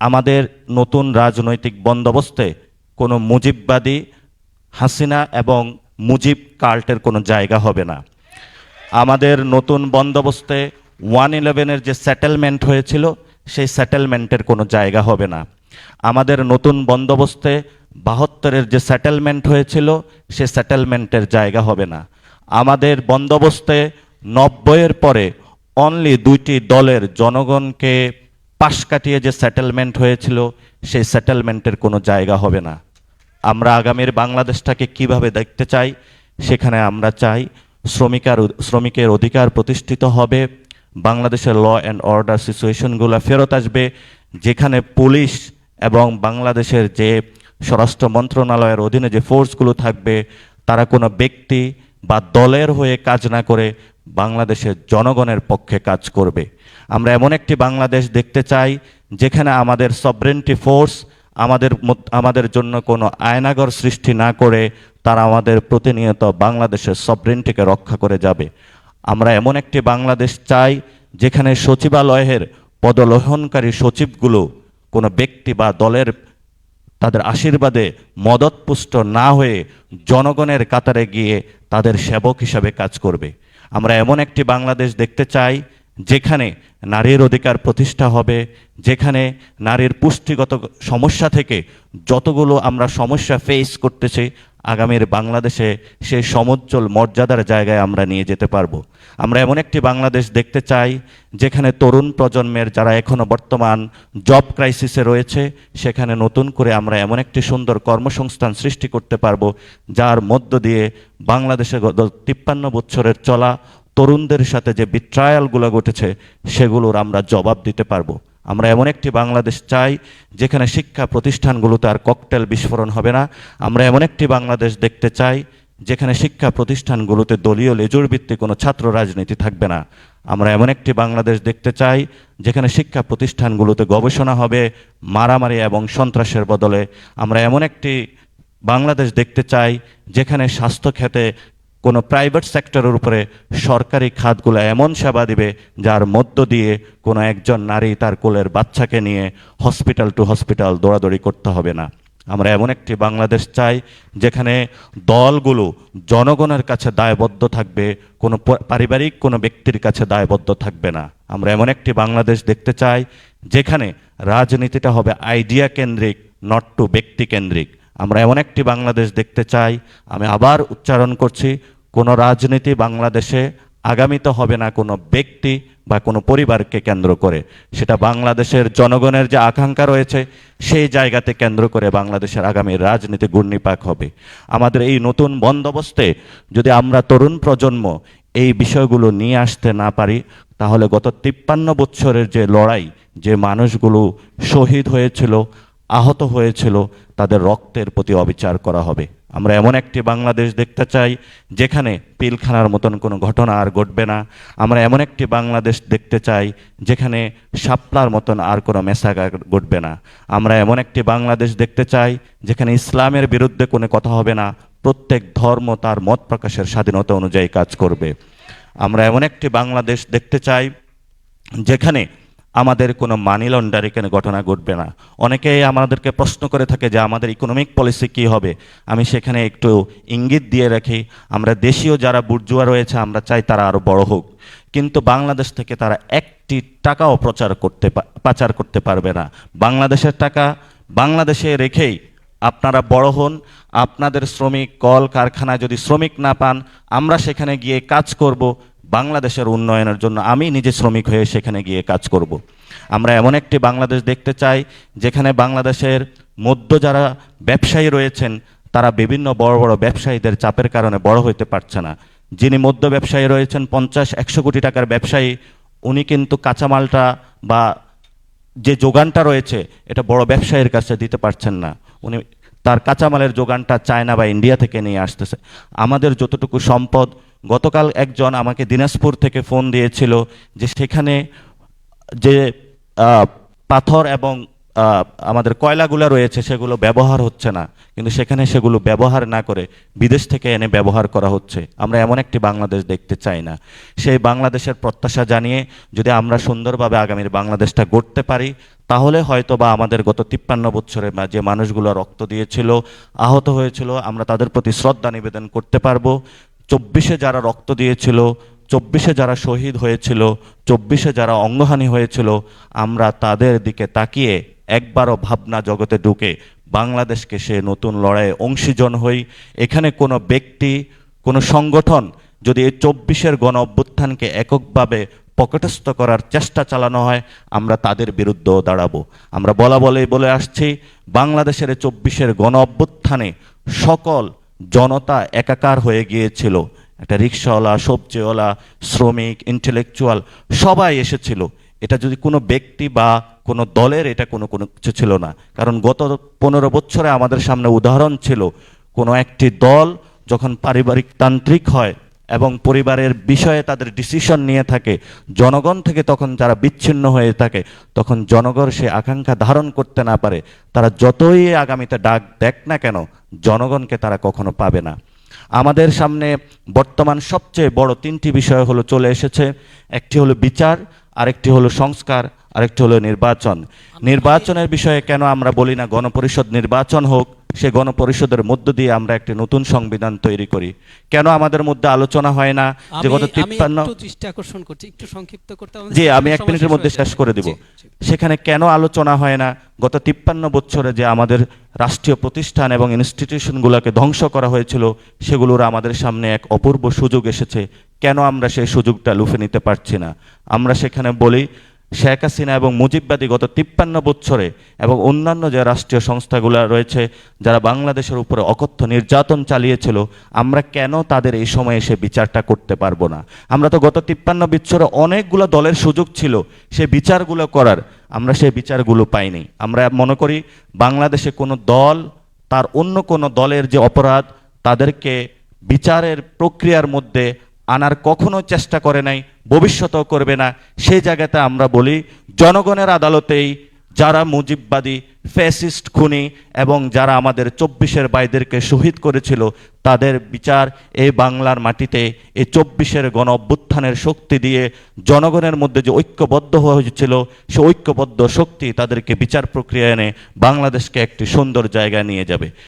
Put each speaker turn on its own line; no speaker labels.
আমাদের নতুন রাজনৈতিক বন্দোবস্তে কোনো মুজিববাদী হাসিনা এবং মুজিব কাল্টের কোনো জায়গা হবে না। আমাদের নতুন বন্দোবস্তে ওয়ান ইলেভেনের যে সেটেলমেন্ট হয়েছিল, সেই সেটেলমেন্টের কোনো জায়গা হবে না। আমাদের নতুন বন্দোবস্তে বাহাত্তরের যে সেটেলমেন্ট হয়েছিল, সে সেটেলমেন্টের জায়গা হবে না। আমাদের বন্দোবস্তে নব্বইয়ের পরে অনলি দুইটি দলের জনগণকে পাশ কাটিয়ে যে সেটেলমেন্ট হয়েছিল, সেই সেটেলমেন্টের কোনো জায়গা হবে না। আমরা আগামীর বাংলাদেশটাকে কীভাবে দেখতে চাই, সেখানে আমরা চাই শ্রমিকার শ্রমিকের অধিকার প্রতিষ্ঠিত হবে, বাংলাদেশের ল অ্যান্ড অর্ডার সিচুয়েশনগুলো ফেরত আসবে, যেখানে পুলিশ এবং বাংলাদেশের যে স্বরাষ্ট্র মন্ত্রণালয়ের অধীনে যে ফোর্সগুলো থাকবে, তারা কোনো ব্যক্তি বা দলের হয়ে কাজ না করে বাংলাদেশের জনগণের পক্ষে কাজ করবে। আমরা এমন একটি বাংলাদেশ দেখতে চাই, যেখানে আমাদের সবরেন্টি ফোর্স আমাদের আমাদের জন্য কোনো আয়নাগর সৃষ্টি না করে তারা আমাদের প্রতিনিয়ত বাংলাদেশের সবরেন্টিকে রক্ষা করে যাবে। আমরা এমন একটি বাংলাদেশ চাই, যেখানে সচিবালয়ের পদলোহনকারী সচিবগুলো কোনো ব্যক্তি বা দলের তাদের আশীর্বাদে মদতপুষ্ট না হয়ে জনগণের কাতারে গিয়ে তাদের সেবক হিসাবে কাজ করবে। আমরা এমন একটি বাংলাদেশ দেখতে চাই, যেখানে নারীর অধিকার প্রতিষ্ঠা হবে, যেখানে নারীর পুষ্টিগত সমস্যা থেকে যতগুলো আমরা সমস্যা ফেস করতেছি আগামীর বাংলাদেশে সেই সমুজ্জ্বল মর্যাদার জায়গায় আমরা নিয়ে যেতে পারব। আমরা এমন একটি বাংলাদেশ দেখতে চাই, যেখানে তরুণ প্রজন্মের যারা এখনও বর্তমান জব ক্রাইসিসে রয়েছে, সেখানে নতুন করে আমরা এমন একটি সুন্দর কর্মসংস্থান সৃষ্টি করতে পারব, যার মধ্য দিয়ে বাংলাদেশে গত তিপ্পান্ন বছরের চলা তরুণদের সাথে যে বিট্রায়ালগুলো ঘটেছে, সেগুলোর আমরা জবাব দিতে পারব। আমরা এমন একটি বাংলাদেশ চাই যেখানে শিক্ষা প্রতিষ্ঠানগুলোতে আর ককটেল বিস্ফোরণ হবে না। আমরা এমন একটি বাংলাদেশ দেখতে চাই যেখানে শিক্ষা প্রতিষ্ঠানগুলোতে দলীয় লেজুর ভিত্তিক কোনো ছাত্র রাজনীতি থাকবে না। আমরা এমন একটি বাংলাদেশ দেখতে চাই যেখানে শিক্ষা প্রতিষ্ঠানগুলোতে গবেষণা হবে মারামারি এবং সন্ত্রাসের বদলে। আমরা এমন একটি বাংলাদেশ দেখতে চাই যেখানে স্বাস্থ্য খাতে কোনো প্রাইভেট সেক্টরের উপরে সরকারি খাতগুলো এমন সেবা দিবে, যার মধ্য দিয়ে কোনো একজন নারী তার কোলের বাচ্চাকে নিয়ে হসপিটাল টু হসপিটাল দৌড়াদৌড়ি করতে হবে না। আমরা এমন একটি বাংলাদেশ চাই, যেখানে দলগুলো জনগণের কাছে দায়বদ্ধ থাকবে, কোনো পারিবারিক কোনো ব্যক্তির কাছে দায়বদ্ধ থাকবে না। আমরা এমন একটি বাংলাদেশ দেখতে চাই, যেখানে রাজনীতিটা হবে আইডিয়া কেন্দ্রিক নট টু ব্যক্তি কেন্দ্রিক আমরা এমন একটি বাংলাদেশ দেখতে চাই, আমি আবার উচ্চারণ করছি, কোনো রাজনীতি বাংলাদেশে আগামীতে হবে না কোনো ব্যক্তি বা কোনো পরিবারকে কেন্দ্র করে। সেটা বাংলাদেশের জনগণের যে আকাঙ্ক্ষা রয়েছে, সেই জায়গাতে কেন্দ্র করে বাংলাদেশের আগামী রাজনীতি ঘূর্ণিপাক হবে। আমাদের এই নতুন বন্দোবস্তে যদি আমরা তরুণ প্রজন্ম এই বিষয়গুলো নিয়ে আসতে না পারি, তাহলে গত তিপ্পান্ন বছরের যে লড়াই, যে মানুষগুলো শহীদ হয়েছিল আহত হয়েছিল, তাদের রক্তের প্রতি অবিচার করা হবে। আমরা এমন একটি বাংলাদেশ দেখতে চাই, যেখানে পিলখানার মতন কোনো ঘটনা আর ঘটবে না। আমরা এমন একটি বাংলাদেশ দেখতে চাই, যেখানে শাপলার মতন আর কোনো মেসাগার ঘটবে না। আমরা এমন একটি বাংলাদেশ দেখতে চাই, যেখানে ইসলামের বিরুদ্ধে কোনো কথা হবে না। প্রত্যেক ধর্ম তার মত প্রকাশের স্বাধীনতা অনুযায়ী কাজ করবে। আমরা এমন একটি বাংলাদেশ দেখতে চাই, যেখানে আমাদের কোনো মানি লন্ডারিংয়ের ঘটনা ঘটবে না। অনেকেই আমাদেরকে প্রশ্ন করে থাকে যে, আমাদের ইকোনমিক পলিসি কী হবে? আমি সেখানে একটু ইঙ্গিত দিয়ে রাখি, আমরা দেশীয় যারা বুর্জুয়া রয়েছে, আমরা চাই তারা আরও বড় হোক। কিন্তু বাংলাদেশ থেকে তারা একটি টাকাও প্রচার করতে পাচার করতে পারবে না। বাংলাদেশের টাকা বাংলাদেশে রেখেই আপনারা বড় হন। আপনাদের শ্রমিক কল কারখানায় যদি শ্রমিক না পান, আমরা সেখানে গিয়ে কাজ করব। বাংলাদেশের উন্নয়নের জন্য আমি নিজে শ্রমিক হয়ে সেখানে গিয়ে কাজ করব। আমরা এমন একটি বাংলাদেশ দেখতে চাই, যেখানে বাংলাদেশের মধ্য যারা ব্যবসায়ী রয়েছেন, তারা বিভিন্ন বড় বড় ব্যবসায়ীদের চাপের কারণে বড় হইতে পারছে না। যিনি মধ্য ব্যবসায়ী রয়েছেন, পঞ্চাশ, একশো কোটি টাকার ব্যবসায়ী, উনি কিন্তু কাঁচামালটা বা যে যোগানটা রয়েছে, এটা বড় ব্যবসায়ীর কাছে দিতে পারছেন না। উনি তার কাঁচামালের যোগানটা চায়না বা ইন্ডিয়া থেকে নিয়ে আসতেছে। আমাদের যতটুকু সম্পদ গতকাল একজন আমাকে দিনাজপুর থেকে ফোন দিয়েছিল যে সেখানে যে পাথর এবং আমাদের কয়লাগুলো রয়েছে সেগুলো ব্যবহার হচ্ছে না। কিন্তু সেখানে সেগুলো ব্যবহার না করে বিদেশ থেকে এনে ব্যবহার করা হচ্ছে। আমরা এমন একটি বাংলাদেশ দেখতে চাই না। সেই বাংলাদেশের প্রত্যাশা জানিয়ে যদি আমরা সুন্দরভাবে আগামীর বাংলাদেশটা গড়তে পারি, তাহলে হয়তো বা আমাদের গত তিপ্পান্ন বছরে যে মানুষগুলো রক্ত দিয়েছিল, আহত হয়েছিল, আমরা তাদের প্রতি শ্রদ্ধা নিবেদন করতে পারব। চব্বিশে যারা রক্ত দিয়েছিল, চব্বিশে যারা শহীদ হয়েছিল, চব্বিশে যারা অঙ্গহানি হয়েছিল, আমরা তাদের দিকে তাকিয়ে একবারও ভাবনা জগতে ঢুকে বাংলাদেশকে সে নতুন লড়াইয়ে অংশীজন হই। এখানে কোনো ব্যক্তি, কোনো সংগঠন যদি এই চব্বিশের গণ অভ্যুত্থানকে এককভাবে পকেটস্থ করার চেষ্টা চালানো হয়, আমরা তাদের বিরুদ্ধেও দাঁড়াবো। আমরা বলা বলেই বলে আসছি, বাংলাদেশের এই চব্বিশের গণ অভ্যুত্থানে সকল জনতা একাকার হয়ে গিয়েছিল। একটা রিক্সাওয়ালা, সবজিওয়ালা, শ্রমিক ইন্টেলেকচুয়াল সবাই এসেছিল। এটা যদি কোনো ব্যক্তি বা কোনো দলের, এটা কোনো কোনো কিছু ছিল না। কারণ গত পনেরো বছরে আমাদের সামনে উদাহরণ ছিল, কোনো একটি দল যখন পারিবারিক তান্ত্রিক হয় এবং পরিবারের বিষয়ে তাদের ডিসিশন নিয়ে থাকে। জনগণ থেকে তখন যারা বিচ্ছিন্ন হয়ে থাকে, তখন জনগণ সে আকাঙ্ক্ষা ধারণ করতে না পারে। তারা যতই আগামীতে ডাক দেখ না কেন, জনগণকে তারা কখনো পাবে না। আমাদের সামনে বর্তমান সবচেয়ে বড় তিনটি বিষয় হলো চলে এসেছে। একটি হলো বিচার, আরেকটি হলো সংস্কার, আরেকটি হলো নির্বাচন। নির্বাচনের বিষয়ে কেন আমরা বলি না গণপরিষদ নির্বাচন হোক সে গণপরিষদের মধ্য দিয়ে আমরা একটি নতুন সংবিধান তৈরি করি। কেন আমাদের মধ্যে আলোচনা হয় না যে গত তিপ্পান্ন
আকর্ষণ করছি একটু সংক্ষিপ্ত করতে
জি আমি এক মিনিটের মধ্যে শেষ করে দিব। সেখানে কেন আলোচনা হয় না? গত তিপ্পান্ন বছরে যে আমাদের রাষ্ট্রীয় প্রতিষ্ঠান এবং ইনস্টিটিউশনগুলোকে ধ্বংস করা হয়েছিল সেগুলোর আমাদের সামনে এক অপূর্ব সুযোগ এসেছে। কেন আমরা সেই সুযোগটা লুফে নিতে পারছি না? আমরা সেখানে বলি শেখ হাসিনা এবং মুজিববাদী গত তিপ্পান্ন বছরে এবং অন্যান্য যে রাষ্ট্রীয় সংস্থাগুলো রয়েছে, যারা বাংলাদেশের উপরে অকথ্য নির্যাতন চালিয়েছিল, আমরা কেন তাদের এই সময়ে সে বিচারটা করতে পারব না? আমরা তো গত তিপ্পান্ন বছরে অনেকগুলো দলের সুযোগ ছিল, সে বিচারগুলো করার, আমরা সেই বিচারগুলো পাইনি। আমরা মনে করি, বাংলাদেশে কোনো দল, তার অন্য কোনো দলের যে অপরাধ, তাদেরকে বিচারের প্রক্রিয়ার মধ্যে আনার কখনো চেষ্টা করে নাই, ভবিষ্যতেও করবে না। সেই জায়গাতে আমরা বলি, জনগণের আদালতেই যারা মুজিববাদী, ফ্যাসিস্ট খুনি এবং যারা আমাদের চব্বিশের বাইদেরকে শহীদ করেছিল, তাদের বিচার এই বাংলার মাটিতে এই চব্বিশের গণ অভ্যুত্থানের শক্তি দিয়ে জনগণের মধ্যে যে ঐক্যবদ্ধ হয়েছিল, সে ঐক্যবদ্ধ শক্তি তাদেরকে বিচার প্রক্রিয়া এনে বাংলাদেশকে একটি সুন্দর জায়গায় নিয়ে যাবে।